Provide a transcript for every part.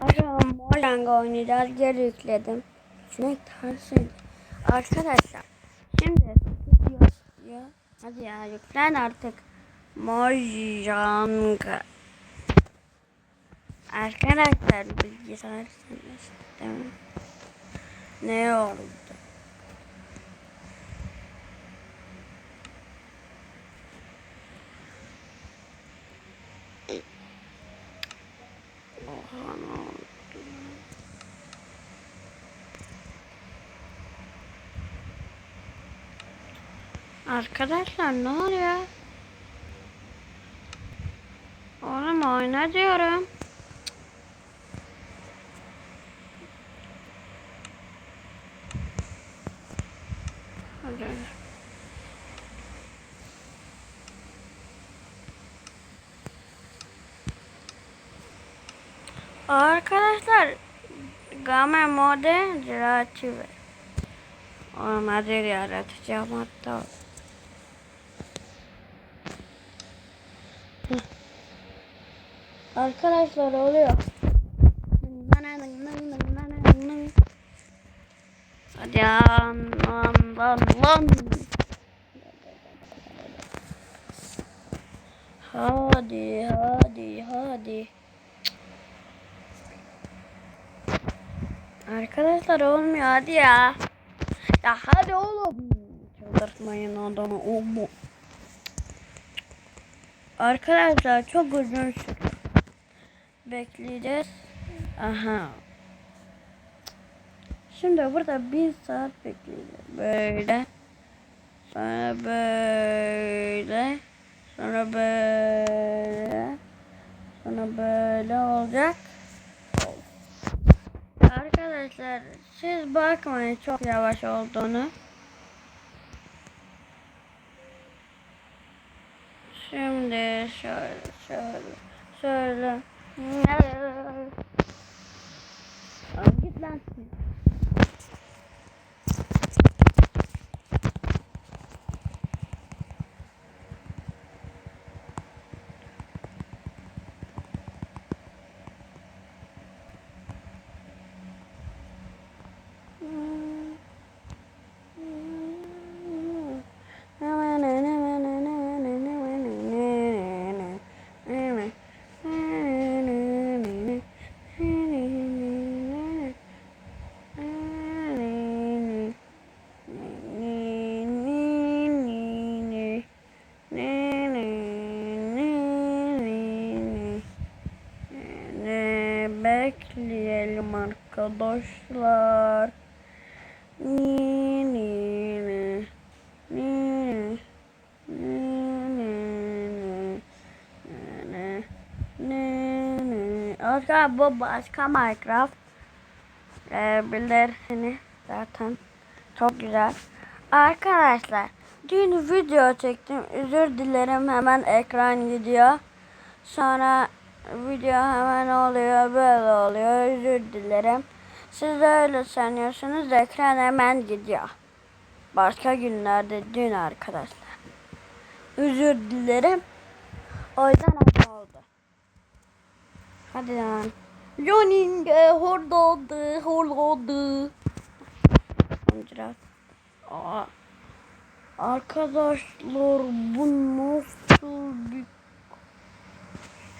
Arkadaşlar Mojang oynayacağız. Geri yükledim. Sinek tarzıydı. Arkadaşlar şimdi ya hadi ya yüklen artık. Mojang. Arkadaşlar bilgisayar sistemi ne oldu? Oha ne oldu? Arkadaşlar ne oluyor? Oğlum oyna diyorum. Hadi. Arkadaşlar Game mode ziraatçı ve Olmadı yaratacağım hatta. Arkadaşlar oluyor. Hadi lan lan lan. Hadi hadi hadi. Arkadaşlar olmuyor hadi ya. Ya hadi oğlum. Çıldırtmayın adamı o mu? Arkadaşlar çok uzun süre bekleyeceğiz. Aha. Şimdi burada bir saat bekleyeceğiz. Böyle. Sonra böyle. Sonra böyle. Sonra böyle olacak. Arkadaşlar siz bakmayın çok yavaş olduğunu. Şimdi şöyle şöyle şöyle. Git lan. bekleyelim arkadaşlar. Ni ni ni ni ni ni ni ni Arkadaşlar bu başka Minecraft ee, bilirsiniz zaten çok güzel. Arkadaşlar dün video çektim özür dilerim hemen ekran gidiyor. Sonra video hemen oluyor böyle oluyor özür dilerim. Siz de öyle sanıyorsunuz ekran hemen gidiyor. Başka günlerde dün arkadaşlar. Özür dilerim. O yüzden oldu. Hadi lan. Hordadı. Amcırak. Aa. Arkadaşlar bu nasıl bir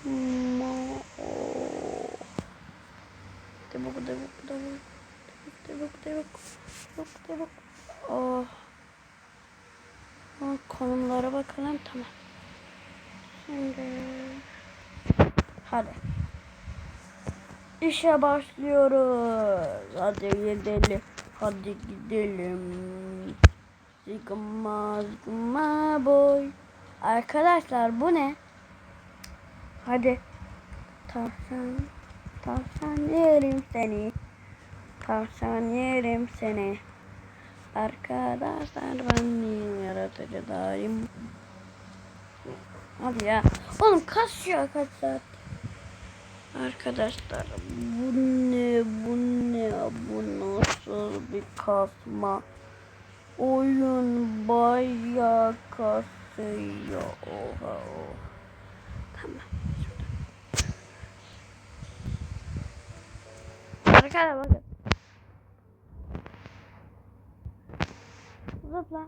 Tebuk tebuk tebuk tebuk tebuk tebuk tebuk Oh. Oh, konumlara bakalım tamam. Şimdi hadi. İşe başlıyoruz. Hadi gidelim. Hadi gidelim. Sigma sigma boy. Arkadaşlar bu ne? Hadi. Tavşan. Tavşan yerim seni. Tavşan yerim seni. Arkadaşlar ben yaratıcıdayım. Hadi ya. Oğlum kasıyor kaç saat. Arkadaşlar bu ne bu ne bu nasıl bir kasma. Oyun bayağı kasıyor. Oha oha. Tamam. Arkadaşlar bakın. Zıpla.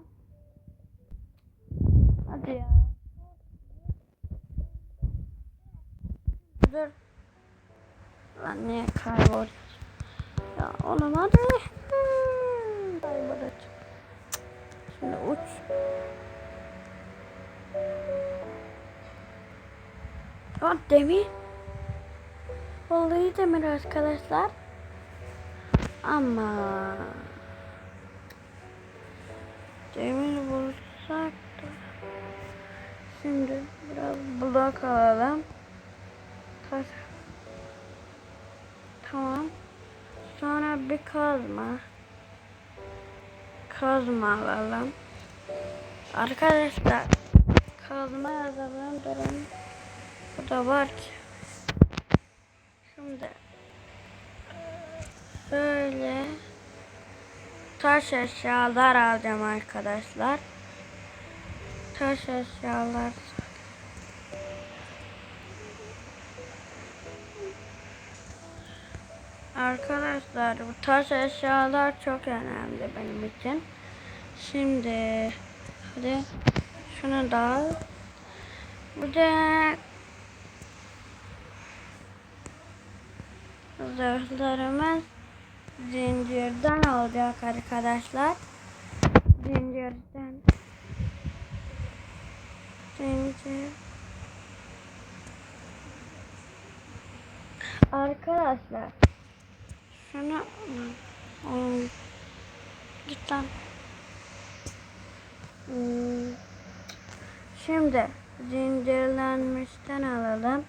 Hadi ya. Dur. Lan niye kaybol? Ya oğlum hadi. Kaybolacağım. Şimdi uç. Ya demir. Vallahi demir arkadaşlar. Ama demir bulsak da. Şimdi biraz blok alalım. Kaç. Tamam. Sonra bir kazma. Kazma alalım. Arkadaşlar kazma yazalım durun. Bu da var ki. Şimdi böyle taş eşyalar alacağım arkadaşlar. Taş eşyalar. Arkadaşlar bu taş eşyalar çok önemli benim için. Şimdi hadi şunu da al. Bu da zırhlarımız zincirden olacak arkadaşlar. Zincirden. Zincir. Arkadaşlar şunu Hmm, git lan. Hmm, Şimdi zincirlenmişten alalım.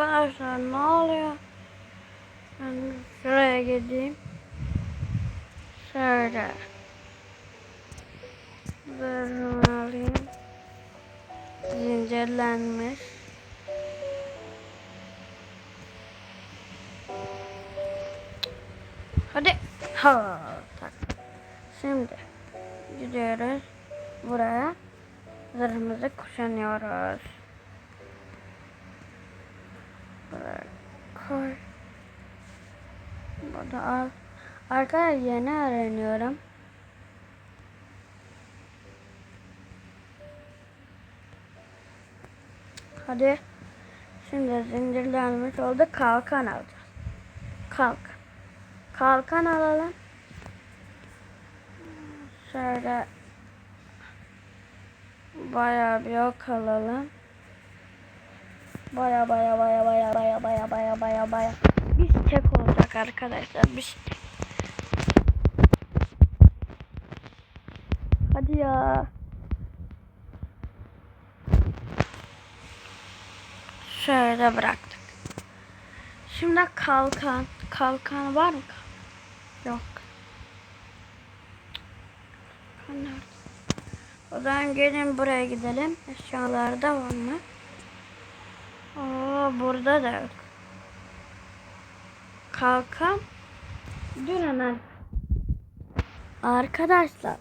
Arkadaşlar ne oluyor? Ben şuraya gideyim. Şöyle. Zırhımı alayım. Zincirlenmiş. Hadi. Ha, tak. Şimdi gidiyoruz buraya. Zırhımızı kuşanıyoruz. Buraya koy. Burada al. Arkadaşlar yeni öğreniyorum. Hadi. Şimdi zincirlenmiş oldu. Kalkan alacağız. Kalk. Kalkan alalım. Şöyle bayağı bir ok alalım. Baya baya baya baya baya baya baya baya baya. Bir tek olacak arkadaşlar. Tek. Hadi ya. Şöyle bıraktık. Şimdi kalkan. Kalkan var mı? Yok. Nerede? O zaman gelin buraya gidelim. Eşyalarda var mı? Burada da yok. Kalkan. Dur hemen. Arkadaşlar.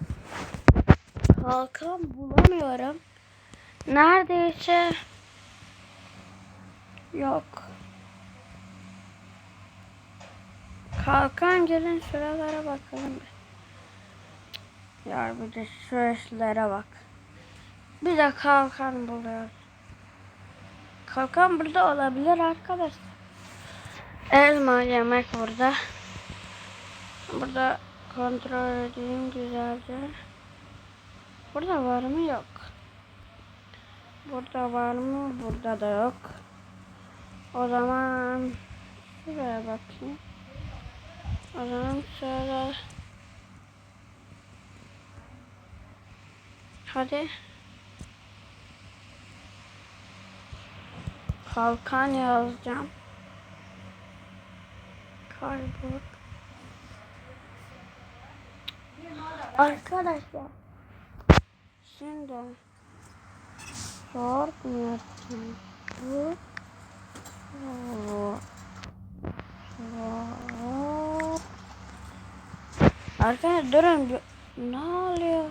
Kalkan bulamıyorum. Neredeyse yok. Kalkan gelin şuralara bakalım. Ya bir de şu işlere bak. Bir de kalkan buluyoruz. Kalkan burada olabilir arkadaşlar. Elma yemek burada. Burada kontrol edeyim güzelce. Burada var mı? Yok. Burada var mı? Burada da yok. O zaman şuraya bakayım. O zaman şöyle Hadi. Kalkan yazacağım. Kaybol. Arkadaşlar. Şimdi yapacağım? Bu. Zor. Arkadaşlar durun. Ne oluyor?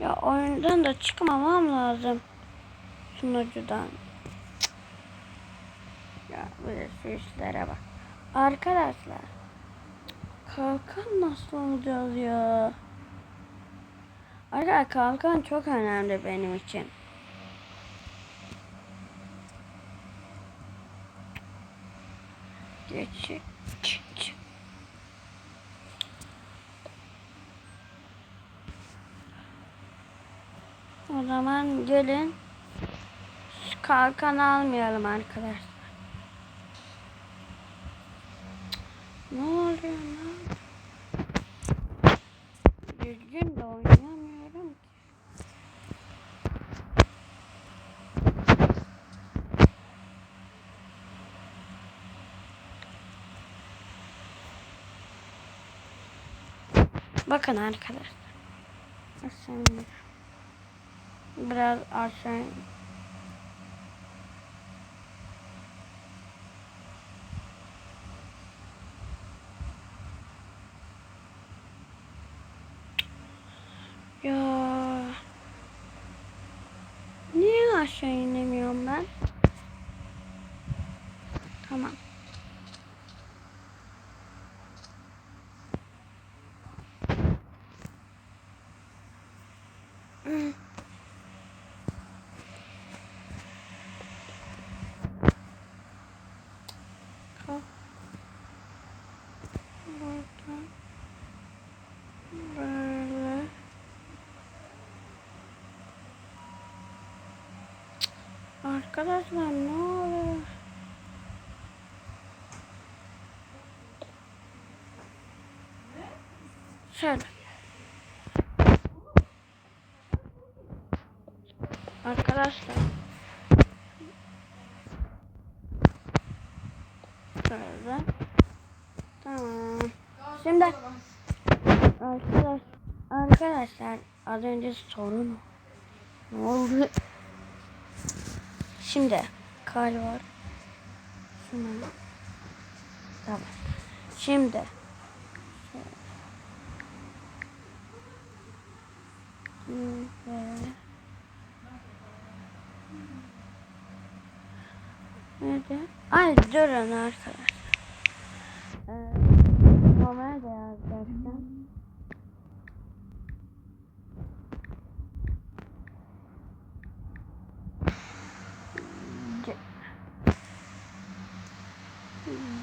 Ya oyundan da çıkmamam lazım. sunucudan. Süslere bak. Arkadaşlar. Kalkan nasıl olacağız ya? Arkadaşlar kalkan çok önemli benim için. Geç. O zaman gelin şu kalkan almayalım arkadaşlar. Ne oluyor lan? Düzgün de oynayamıyorum ki. Bakın arkadaşlar. Aşağı Biraz aşağı Ya. Niye aşağı inemiyorum ben? Tamam. Hmm. Kalk. Buradan. Böyle. Arkadaşlar ne oluyor? Şöyle. Arkadaşlar. Şöyle. Tamam. Şimdi arkadaş arkadaşlar az önce sorun ne oldu? Şimdi kar var. Şuna. Tamam. Şimdi Şimdi Nerede? Ay durun arkadaşlar. Ee, Ömer de yazacaktım. C-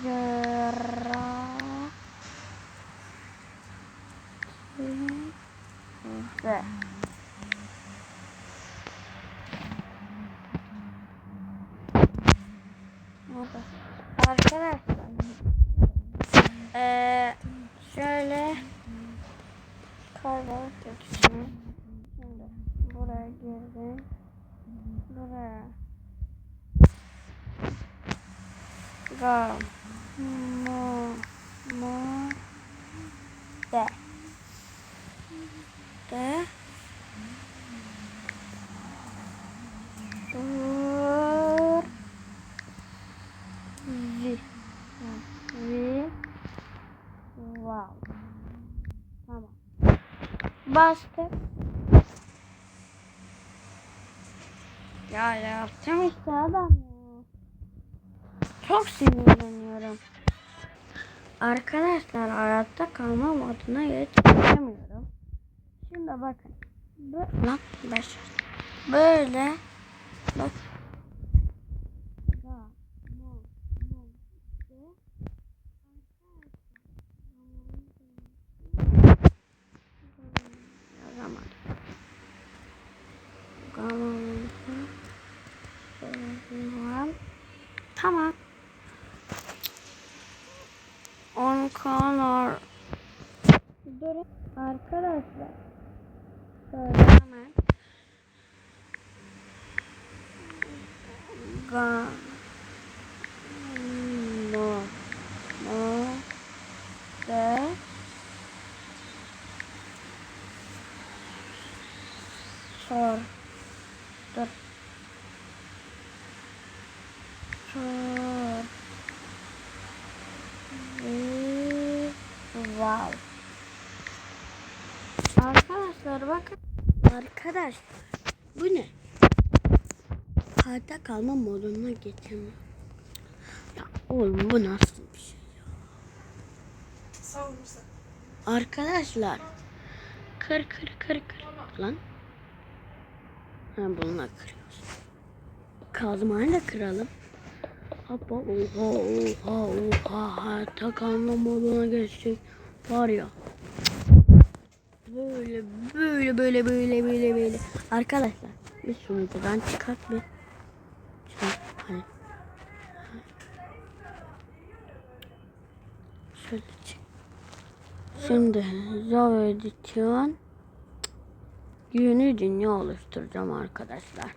Cera ve Arkadaşlar ee, şöyle kötüsünü şimdi buraya girdim buraya ga mo mo de. De dur vi vi wow tamam bastık ya yaptım işte adam ya. Çok sinirleniyorum. Arkadaşlar hayatta kalma moduna geçemiyorum şimdi bakın. Beş böyle. Bak Ga, mo, mo, de. Yazamadım. Gamze. Tamam. On kanor. Durun. Arkadaşlar. Şöyle hemen. Ga. Mo. Mo. De. Sor. Dur. Wow. Arkadaşlar bakın. Arkadaşlar. Bu ne? hayatta kalma moduna geçemiyorum. Ya oğlum bu nasıl bir şey? Sağ ol Musa. Arkadaşlar. Kır kır kır kır. Lan. Ha bununla kırıyoruz. Kazmayla kıralım. Hoppa oha oha oha hayatta kalma moduna geçtik. Var ya. Böyle böyle böyle böyle böyle böyle. Arkadaşlar biz şunu buradan çıkart bir. Çıkart. Hani. Şöyle çık. Şimdi Java Edition yeni dünya oluşturacağım arkadaşlar.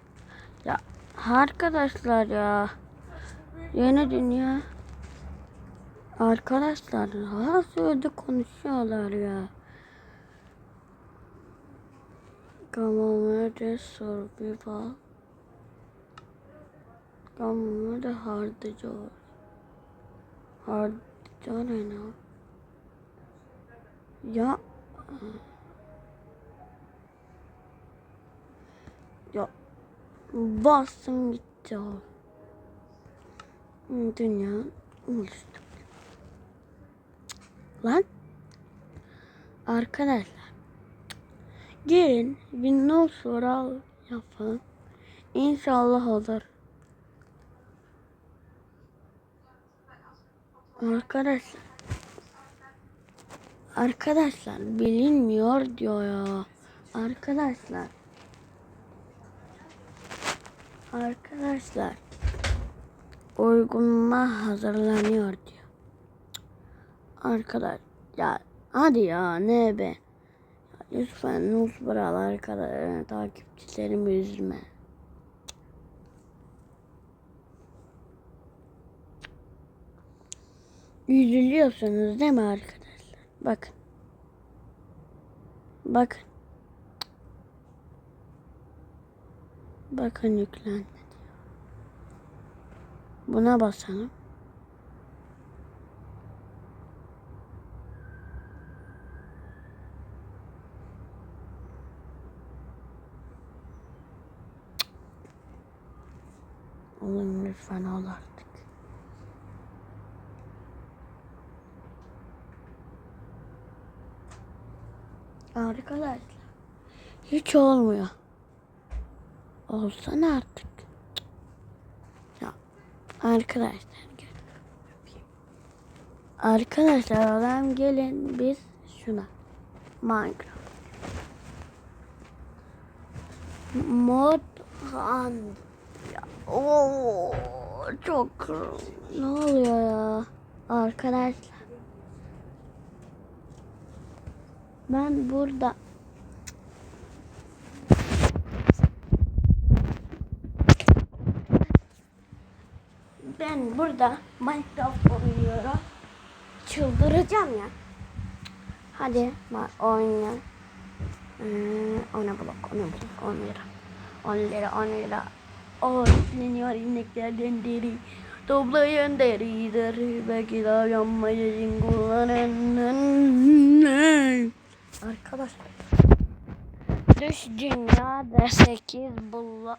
Ya arkadaşlar ya yeni dünya arkadaşlar her sözde konuşuyorlar ya. Gamamerde survival Gamamerde hardcore Hardcore ne? Ya ya bastım gitti o. Dünya oluştu. Lan arkadaşlar gelin bir not soral yapalım. İnşallah olur. Arkadaşlar Arkadaşlar bilinmiyor diyor ya. Arkadaşlar. Arkadaşlar. Uygunluğa hazırlanıyor diyor. Arkadaş ya hadi ya ne be. Lütfen Nusbral arkadaşlar takipçilerimi üzme. Üzülüyorsunuz değil mi arkadaşlar? Bakın. Bakın. Bakın yüklendi diyor. Buna basalım. Oğlum lütfen al artık. Arkadaşlar hiç olmuyor. Olsana artık. Ya arkadaşlar. Arkadaşlar adam gelin biz şuna. Minecraft. Mod. Ya, oo, çok ne oluyor ya? Arkadaşlar. Ben burada Ben burada Minecraft oynuyorum. Çıldıracağım ya. Hadi oyna. Ee, oyna blok, oyna blok, 10 lira. 10 lira, 10 lira. O sisleniyor ineklerden deri. Toplayın deridir. Belki daha yanmayı kullanın. Arkadaşlar. Dış dünyada 8 bulla.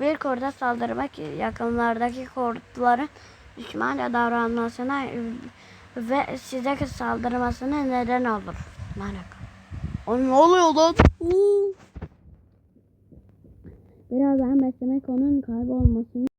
Bir kurda saldırmak yakınlardaki kurtların düşmanca davranmasına ve size saldırmasına neden olur. Alaka? O ne oluyor lan? Birazdan beslemek onun kaybolmasını